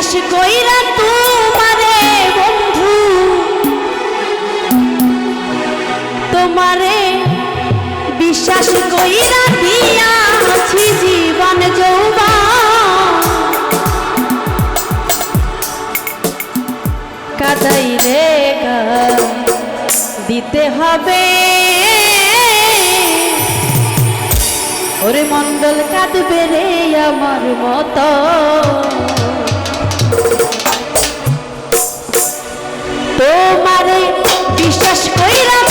বিশ্বাস কইরা তোমারে বন্ধু। তোমারে বিশ্বাস কইরা দিয়াছি জীবন যৌবা কাদাই রে দিতে হবে। ওরে মন্ডল কাঁদবে রে আমার মতো। তোমারে বিশ্বাস কইরা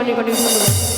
অনেক অনেক ধন্যবাদ